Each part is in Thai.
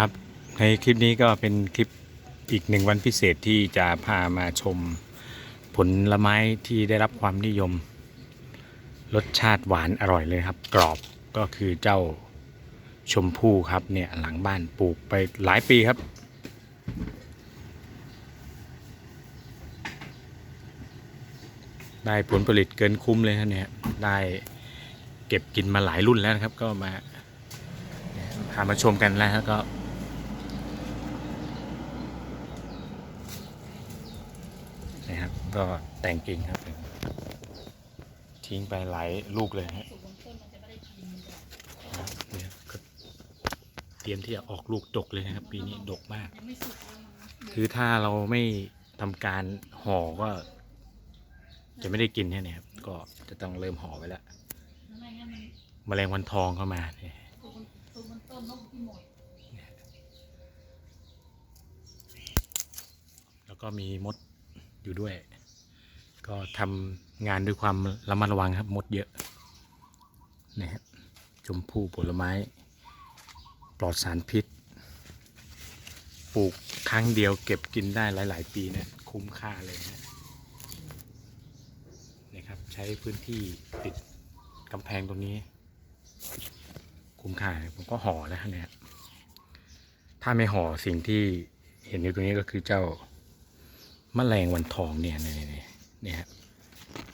ครับ ในคลิปนี้ก็เป็นคลิปอีกหนึ่งวันพิเศษที่จะพามาชม ผลไม้ที่ได้รับความนิยม รสชาติหวานอร่อยเลยครับ กรอบก็คือเจ้าชมพู่ครับเนี่ยหลังบ้านปลูกไปหลายปีครับได้ผลผลิตเกินคุ้มเลยครับเนี่ยได้เก็บกินมาหลายรุ่นแล้วนะครับ ก็มาพามาชมกันแล้วก็ นะครับ ก็แต่งกิ่งครับ ทิ้งไปหลายลูกเลยฮะเตรียมที่จะออกลูกดกเลยนะครับ ปีนี้ดกมาก คือถ้าเราไม่ทำการห่อก็ จะไม่ได้กินแค่นครับ ก็จะต้องเริ่มห่อไว้แล้วแมลงวันทองเข้ามาเนี่ยแล้วก็มีมด อยู่ด้วย ก็ทำงานด้วยความระมัดระวังครับมดเยอะนะฮะชมพู่ผลไม้ ปลอดสารพิษ ปลูกครั้งเดียวเก็บกินได้หลาย ๆ ปีเนี่ยคุ้มค่าเลยนะนะครับใช้พื้นที่ติดกำแพงตรงนี้ คุ้มค่าผมก็ห่อแล้วเนี่ยถ้าไม่ห่อสิ่งที่เห็นอยู่ตรงนี้ก็คือเจ้า มแมลงวันทองเนี่ยเนี่ยเนี่ยเนี่ยฮะ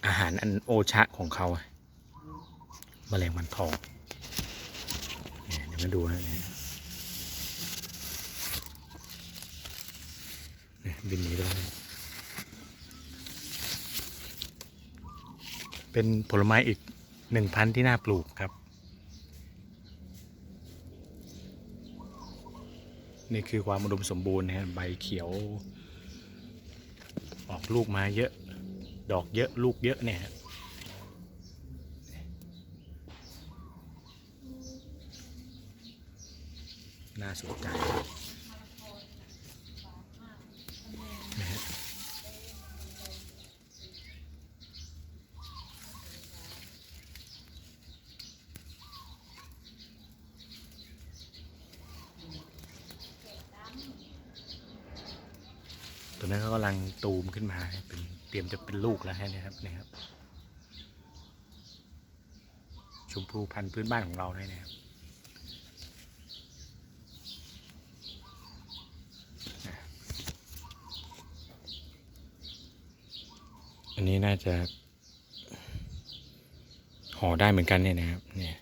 อาหารอันโอชะของเขาอะแมลงวันทองเนี่ยเดี๋ยวมาดูนะเนี่ยบินหนีไปแล้วเนี่ยเป็นผลไม้อีกหนึ่งพันที่น่าปลูกครับ นี่คือความอุดมสมบูรณ์นะฮะใบเขียว ออกลูกมาเยอะ ดอกเยอะลูกเยอะเนี่ยฮะน่าสนใจนะฮะ ตัวนั้นเขากำลังตูมขึ้นมาเป็นเตรียมจะเป็นลูกแล้วฮะครับนี่ครับชมพูพันธุ์พื้นบ้านของเราเลยนะครับอันนี้น่าจะห่อได้เหมือนกันเนี่ยนะครับเนี่ย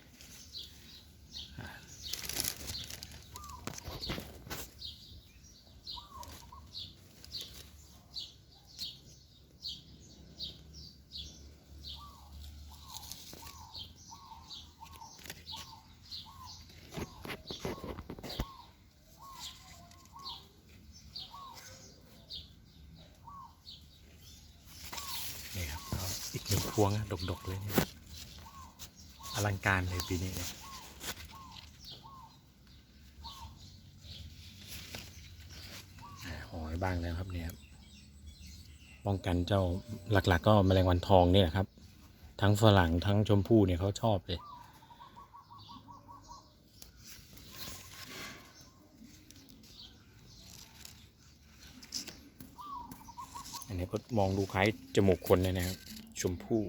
นี่ครับก็อีกหนึ่ง พวงอะดกๆเลยเนี่ยอลังการเลยปีนี้เนี่ยหอไว้บ้างแล้วครับเนี่ยป้องกันเจ้าหลักๆก็แมลงวันทองเนี่ยแหละครับ ทั้งฝรั่งทั้งชมพู่เนี่ยเขาชอบเลยอันนี้ก็มองดูคล้ายจมูกคนเลยนะครับ ชมพู่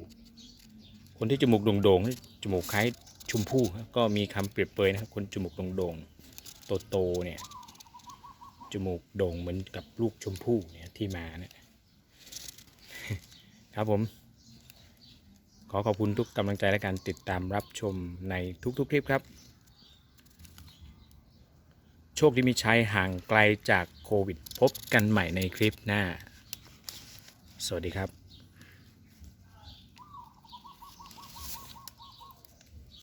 คนที่จมูกโด่งๆจมูกคล้ายชมพู่ก็มีคำเปรียบเปรยนะครับ คนจมูกโด่งๆโตๆเนี่ยจมูกโด่งเหมือนกับลูกชมพู่เนี่ยที่มาเนะครับผม ขอขอบคุณทุกกำลังใจและการติดตามรับชมในทุกๆคลิปครับ โชคที่มีชัยห่างไกลจากโควิด พบกันใหม่ในคลิปหน้า สวัสดีครับ